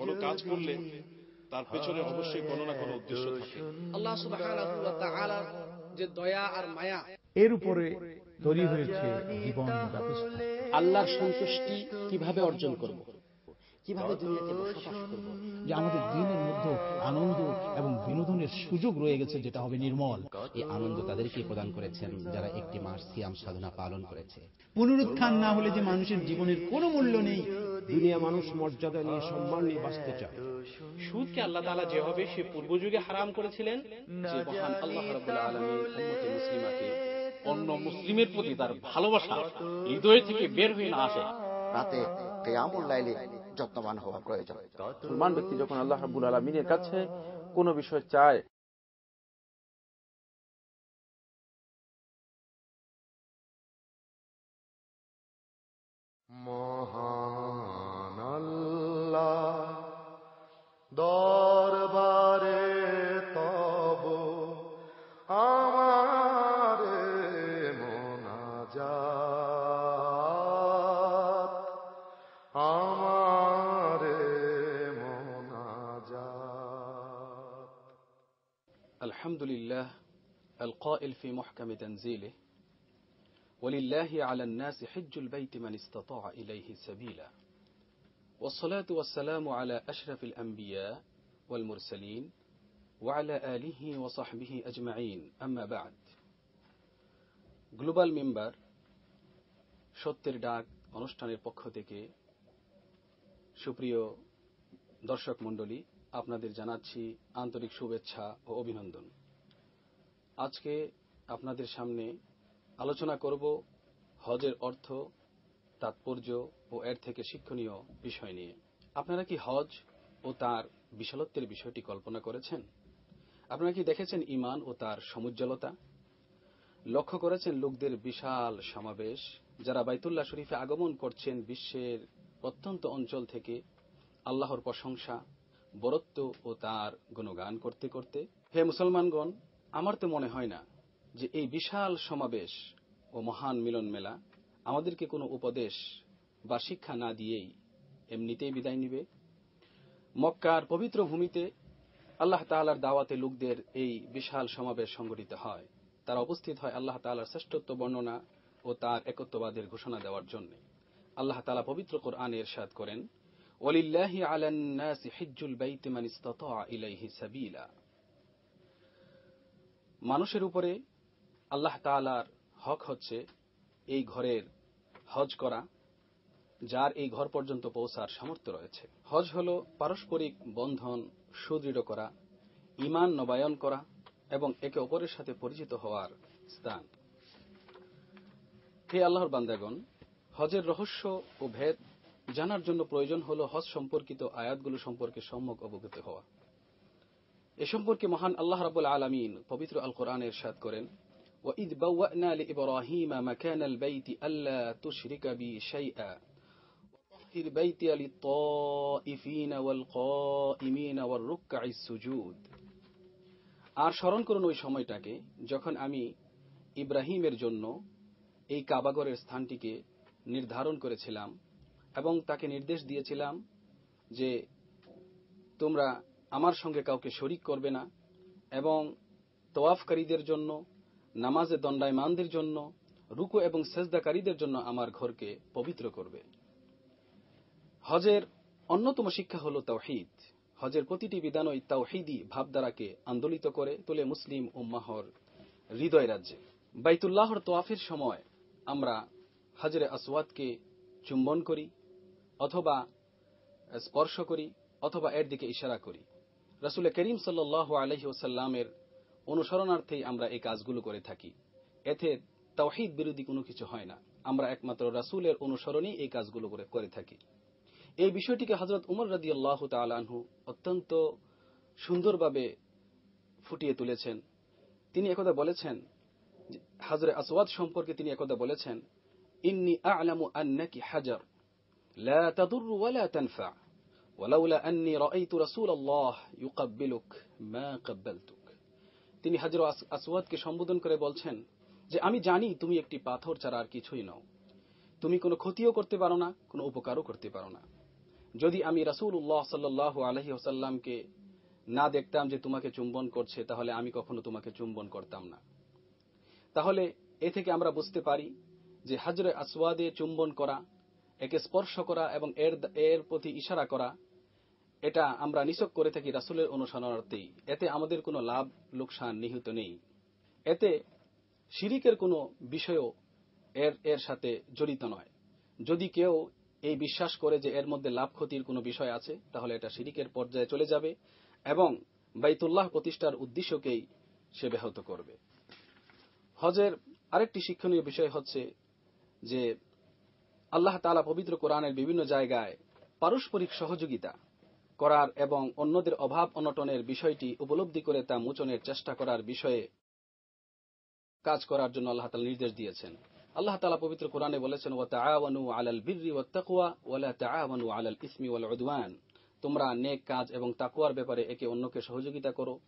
কোনো কাজ করলে তার পেছনে অবশ্যই কোনো না কোনো উদ্দেশ্য থাকে। আল্লাহ সুবহানাহু যে দয়া আর মায়া এর উপরে তৈরি হয়েছে জীবন আল্লাহর সন্তুষ্টি কীভাবে অর্জন করব? কীভাবে দুনিয়াতে বসবাস করব? যে আমাদের দিনের মধ্যে আনন্দ এবং বিনোদনের সুযোগ রয়ে গেছে যেটা হবে নির্মল। এই আনন্দ তাদেরকে প্রদান করেছেন যারা একটি মাস সিয়াম সাধনা পালন করেছে। পুনরুত্থান না হলে যে মানুষের জীবনের কোনো মূল্য নেই দুনিয়া মানুষ মর্যাদা নিয়ে সম্মান নিয়ে বাঁচতে চায়। সুদকে আল্লাহ তাআলা যেভাবে সে পূর্ব যুগে হারাম করেছিলেন যে মহান আল্লাহ রাব্বুল আলামিন উম্মতে মুসলিমাকে অন্য মুসলিমের প্রতি তার ভালোবাসা হৃদয় থেকে বের হয়ে না আসে। রাতে কেয়ামুল লাইলে যত্নবান হওয়া প্রয়োজন। মুসলমান ব্যক্তি যখন আল্লাহ রাব্বুল আলমিনের কাছে কোনো বিষয় চায় الحمد لله القائل في محكم تنزيله ولله على الناس حج البيت من استطاع إليه سبيلا والصلاة والسلام على أشرف الأنبياء والمرسلين وعلى آله وصحبه أجمعين أما بعد গ্লোবাল মেম্বার সত্যের ডাক অনুষ্ঠানের পক্ষ থেকে সুপ্রিয় দর্শক মণ্ডলী আপনাদের জানাচ্ছি আন্তরিক শুভেচ্ছা ও অভিনন্দন। আজকে আপনাদের সামনে আলোচনা করব হজের অর্থ, তাৎপর্য ও এর থেকে শিক্ষণীয় বিষয় নিয়ে। আপনারা কি হজ ও তার বিশালত্বের বিষয়টি কল্পনা করেছেন? আপনারা কি দেখেছেন ইমান ও তার সমুজ্জ্বলতা? লক্ষ্য করেছেন লোকদের বিশাল সমাবেশ, যারা বাইতুল্লাহ শরীফে আগমন করছেন বিশ্বের প্রত্যন্ত অঞ্চল থেকে আল্লাহর প্রশংসা বরত্ব ও তার গুণগান করতে করতে, হে মুসলমানগণ, আমার তো মনে হয় না যে এই বিশাল সমাবেশ ও মহান মিলন মেলা আমাদেরকে কোনো উপদেশ বা শিক্ষা না দিয়েই এমনিতেই বিদায় নিবে। মক্কার পবিত্র ভূমিতে আল্লাহ তাআলার দাওয়াতে লোকদের এই বিশাল সমাবেশ সংগঠিত হয়। তারা উপস্থিত হয় আল্লাহ তাআলার শ্রেষ্ঠত্ব বর্ণনা ও তার একত্ববাদের ঘোষণা দেওয়ার জন্য। আল্লাহ তালা পবিত্র কোরআনে ইরশাদ করেন। ওয়ালিল্লাহি আলান নাসি হিজ্জুল বাইতি মান ইসতাতা ইলাইহি সাবিলা। মানুষের উপরে আল্লাহ তাআলার হক হচ্ছে এই ঘরের হজ করা, যার এই ঘর পর্যন্ত পৌঁছার সামর্থ্য রয়েছে। হজ হল পারস্পরিক বন্ধন সুদৃঢ় করা ইমান নবায়ন করা এবং একে অপরের সাথে পরিচিত হওয়ার স্থান। হে আল্লাহর বান্দাগণ, হজের রহস্য ও ভেদ জানার জন্য প্রয়োজন হল হজ সম্পর্কিত আয়াতগুলো সম্পর্কে সম্যক অবগত হওয়া এ সম্পর্কে মহান আল্লাহ রাবুল আলমিন পবিত্র আল কোরআন এরশাদ করেন وإذ بوأنا لإبراهيم مكان البيت ألا تشرك بي شيئا وطهر بيتي للطائفين والقائمين والركع السجود আর স্মরণ করুন ওই সময়টাকে যখন আমি ইব্রাহিমের জন্য এই কাবাগরের স্থানটিকে নির্ধারণ করেছিলাম এবং তাকে নির্দেশ দিয়েছিলাম যে তোমরা আমার সঙ্গে কাউকে শরিক করবে না এবং তোয়াফকারীদের জন্য, নামাজে দণ্ডায়মানদের জন্য, রুকু এবং সেজদাকারীদের জন্য আমার ঘরকে পবিত্র করবে। হজের অন্যতম শিক্ষা হল তাওহিদ। হজের প্রতিটি বিধানই তাওহিদি ভাবধারাকে আন্দোলিত করে তোলে মুসলিম উম্মাহর হৃদয় রাজ্যে। বাইতুল্লাহর তোয়াফের সময় আমরা হাজরে আসওয়াদকে চুম্বন করি অথবা স্পর্শ করি, অথবা এর দিকে ইশারা করি। রাসুল করিম সাল্লাহ আলহি ওসাল্লামের অনুসরণার্থেই আমরা এই কাজগুলো করে থাকি। এতে তাওহিদ বিরোধী কোনো কিছু হয় না। আমরা একমাত্র রাসুলের অনুসরণেই এই কাজগুলো করে থাকি। এই বিষয়টিকে হজরত উমর রাদি আল্লাহ তালাহু অত্যন্ত সুন্দরভাবে ফুটিয়ে তুলেছেন। তিনি একদা বলেছেন হাজরে আসওয়াদ সম্পর্কে তিনি একদা বলেছেন, ইন্নি আ'লামু আন্নাকি হাজার। লা তাদুর ওয়ালা তানফা ولولا أني رأيت رسول الله يقبلك ما قبلتك তিনি হাজর আসওয়াদকে সম্বোধন করে বলছেন যে আমি জানি তুমি একটি পাথর ছাড়া আর কিছুই নও তুমি কোনো ক্ষতিও করতে পারো না কোনো উপকারও করতে পারো না যদি আমি রাসূলুল্লাহ সাল্লাল্লাহু আলাইহি ওয়াসাল্লামকে না দেখতাম যে তোমাকে চুম্বন করছে তাহলে আমি কখনো তোমাকে চুম্বন করতাম না তাহলে এ থেকে আমরা বুঝতে পারি যে হাজরে আসওয়াদে চুম্বন করা একে স্পর্শ করা এবং এর এর প্রতি ইশারা করা, এটা আমরা নিছক করে থাকি রাসুলের অনুসরণার্থেই এতে আমাদের কোনো লাভ, লোকসান নিহিত নেই। এতে শিরিকের কোনো বিষয়ও এর এর সাথে জড়িত নয়। যদি কেউ এই বিশ্বাস করে যে এর মধ্যে লাভ ক্ষতির কোনো বিষয় আছে, তাহলে এটা শিরিকের পর্যায়ে চলে যাবে এবং বাইতুল্লাহ প্রতিষ্ঠার উদ্দেশ্যকেই সে ব্যাহত করবে। হজের আরেকটি শিক্ষণীয় বিষয় হচ্ছে যে আল্লাহ তালা পবিত্র কোরআনের বিভিন্ন জায়গায় পারস্পরিক সহযোগিতা করার এবং অন্যদের অভাব অনটনের বিষয়টি উপলব্ধি করে তা মোচনের চেষ্টা করার বিষয়ে কাজ করার জন্য আল্লাহ তালা নির্দেশ দিয়েছেন। আল্লাহ তালা পবিত্র কোরআনে বলেছেন ও তাআওয়ানু আলাল বিররি ওয়াত তাকওয়া ওয়ালা তাআওয়ানু আলাল ইসমি ওয়াল উদওয়ান। তোমরা নেক কাজ এবং তাকওয়ার ব্যাপারে একে অন্যকে সহযোগিতা করো।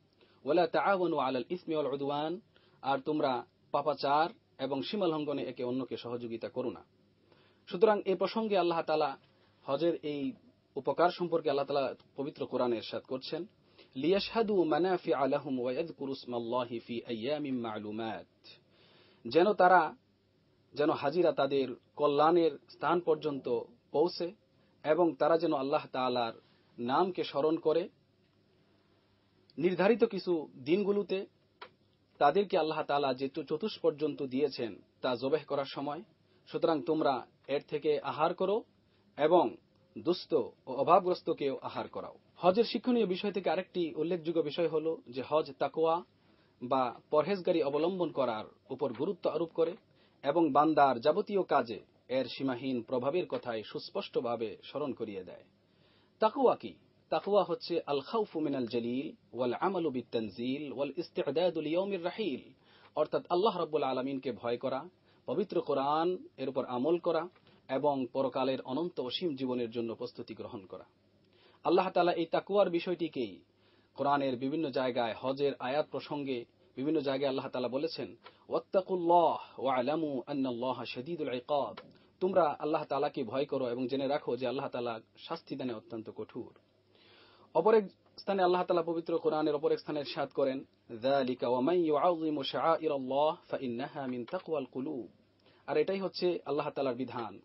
ওয়ালা তাআওয়ানু আলাল ইসমি ওয়াল উদওয়ান। আর তোমরা পাপাচার এবং সীমালঙ্ঘনে একে অন্যকে সহযোগিতা করো না। সুতরাং এ প্রসঙ্গে আল্লাহ তালা হজের এই উপকার সম্পর্কে আল্লাহ তালা পবিত্র কোরআনে এরশাদ করছেন, লিয়াশহাদু মানাফি আলাহুম ওয়ায়াদকুরু ইসমাল্লাহি ফি আইয়ামিম মা'লুমাত। যেন তারা, যেন হাজিরা তাদের কল্যাণের স্থান পর্যন্ত পৌঁছে এবং তারা যেন আল্লাহ তাআলার নামকে স্মরণ করে। নির্ধারিত কিছু দিনগুলোতে তাদেরকে আল্লাহ তাআলা যে চতুষ পর্যন্ত দিয়েছেন তা জবেহ করার সময়, সুতরাং তোমরা এর থেকে আহার করো এবং দুস্থ ও অভাবগ্রস্তকেও আহার করাও। হজের শিক্ষণীয় বিষয় থেকে আরেকটি উল্লেখযোগ্য বিষয় হল যে হজ তাকোয়া বা পরহেজগারি অবলম্বন করার উপর গুরুত্ব আরোপ করে এবং বান্দার যাবতীয় কাজে এর সীমাহীন প্রভাবের কথায় সুস্পষ্টভাবে স্মরণ করিয়ে দেয়। তাকুয়া কি? তাকুয়া হচ্ছে আল খাউফু মিনাল জলিল ওয়াল আমালু বিত্তানজিল ওয়াল ইস্তিদাদুল ইয়াউমির রাহিল। অর্থাৎ আল্লাহ রাব্বুল আলামিনকে ভয় করা পবিত্র কোরআন এর উপর আমল করা এবং পরকালের অনন্ত অসীম জীবনের জন্য প্রস্তুতি গ্রহণ করা। আল্লাহ তালা এই তাকুয়ার বিষয়টিকেই কোরআনের বিভিন্ন জায়গায়, হজের আয়াত প্রসঙ্গে বিভিন্ন জায়গায় আল্লাহ তালা বলেছেন, ওয়াত্তাকুল্লাহ ওয়ালামু আন্নাল্লাহা শাদীদুল ইকাব। তোমরা আল্লাহ তালাকে ভয় করো এবং জেনে রাখো যে আল্লাহ তালা শাস্তি দানে অত্যন্ত কঠোর। অপর এক স্থানে আল্লাহ তালা পবিত্র কোরআনের অপর এক স্থানে ইরশাদ করেন ওয়া মান ইউআযিমু শাআইরাল্লাহ ফাইন্নাহা মিন তাকওয়াল কুলুব। আর এটাই হচ্ছে আল্লাহ তাআলার বিধান।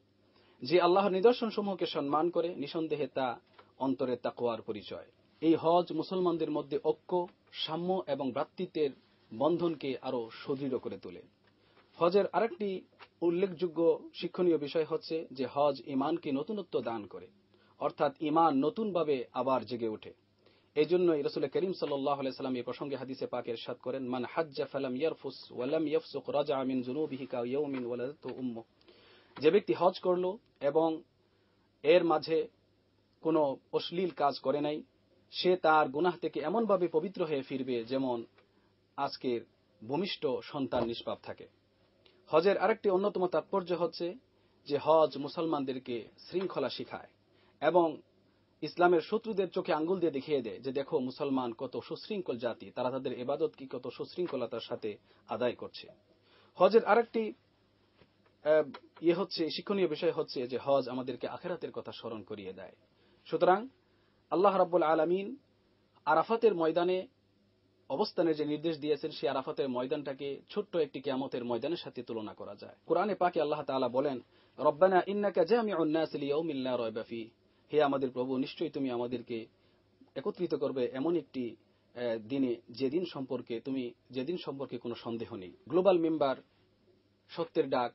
যে আল্লাহর নিদর্শন সমূহকে সম্মান করে, নিঃসন্দেহে তা অন্তরের তাকওয়ার পরিচয়। এই হজ মুসলমানদের মধ্যে ঐক্য, সাম্য এবং ভ্রাতৃত্বের বন্ধনকে আরও সুদৃঢ় করে তোলে। হজের আরেকটি উল্লেখযোগ্য শিক্ষণীয় বিষয় হচ্ছে যে হজ ইমানকে নতুনত্ব দান করে। অর্থাৎ ইমান নতুনভাবে আবার জেগে ওঠে। এই জন্যই রসুল করিম সাল্লাম এই প্রসঙ্গে হাদিসে পাকের সাদ করেন, মান হাজ্জা ফালাম ইয়ারফুস ওয়ালাম ইয়াফসুক রাজা আমিন জুনুবিহি কা ইয়াউমিন ওয়ালাদাতু উম্মু। যে ব্যক্তি হজ করল এবং এর মাঝে কোনো অশ্লীল কাজ করে নাই, সে তার গুনাহ থেকে এমনভাবে পবিত্র হয়ে ফিরবে যেমন আজকের ভূমিষ্ঠ সন্তান নিষ্পাপ থাকে। হজের আরেকটি অন্যতম তাৎপর্য হচ্ছে যে হজ মুসলমানদেরকে শৃঙ্খলা শিখায় এবং ইসলামের শত্রুদের চোখে আঙ্গুল দিয়ে দেখিয়ে দেয় যে দেখো, মুসলমান কত সুশৃঙ্খল জাতি, তারা তাদের এবাদত কি কত সুশৃঙ্খলতার সাথে আদায় করছে। হজের আরেকটি ইয়ে হচ্ছে, শিক্ষণীয় বিষয় হচ্ছে যে হজ আমাদেরকে আখেরাতের কথা স্মরণ করিয়ে দেয়। সুতরাং আল্লাহ রাব্বুল আলমিন আরাফাতের ময়দানে অবস্থানের যে নির্দেশ দিয়েছেন, সেই আরাফাতের ময়দানটাকে ছোট্ট একটি কিয়ামতের ময়দানের সাথে তুলনা করা যায়। কোরআনে পাকে আল্লাহ তাআলা বলেন, রব্বানা ইন্নাকা জামিউন নাস লিয়াউমিন লা রায়বা ফি হে আমাদের প্রভু, নিশ্চয়ই তুমি আমাদেরকে একত্রিত করবে এমন একটি দিনে, যেদিন সম্পর্কে, তুমি যেদিন সম্পর্কে কোনো সন্দেহ নেই। গ্লোবাল মেম্বার সত্যের ডাক,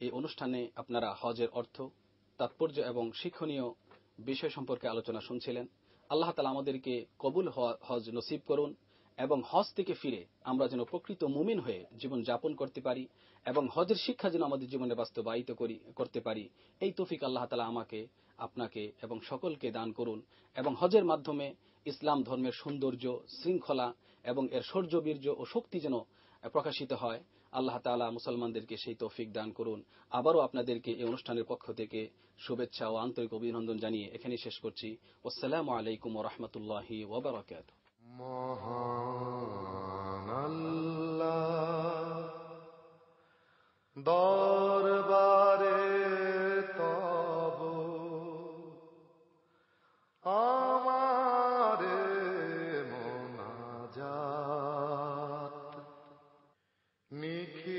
এই অনুষ্ঠানে আপনারা হজের অর্থ, তাৎপর্য এবং শিক্ষণীয় বিষয় সম্পর্কে আলোচনা শুনছিলেন। আল্লাহ তালা আমাদেরকে কবুল হজ নসিব করুন এবং হজ থেকে ফিরে আমরা যেন প্রকৃত মুমিন হয়ে জীবন যাপন করতে পারি এবং হজের শিক্ষা যেন আমাদের জীবনে বাস্তবায়িত করি, করতে পারি, এই তৌফিক আল্লাহ তালা আমাকে আপনাকে এবং সকলকে দান করুন এবং হজের মাধ্যমে ইসলাম ধর্মের সৌন্দর্য, শৃঙ্খলা এবং এর শৌর্য বীর্য ও শক্তি যেন প্রকাশিত হয়, আল্লাহ তালা মুসলমানদেরকে সেই তৌফিক দান করুন। আবারও আপনাদেরকে এই অনুষ্ঠানের পক্ষ থেকে শুভেচ্ছা ও আন্তরিক অভিনন্দন জানিয়ে এখানে শেষ করছি। আসসালামু আলাইকুম রহমতুল্লাহি ওবরাকাত মহান দরবারে নিখিল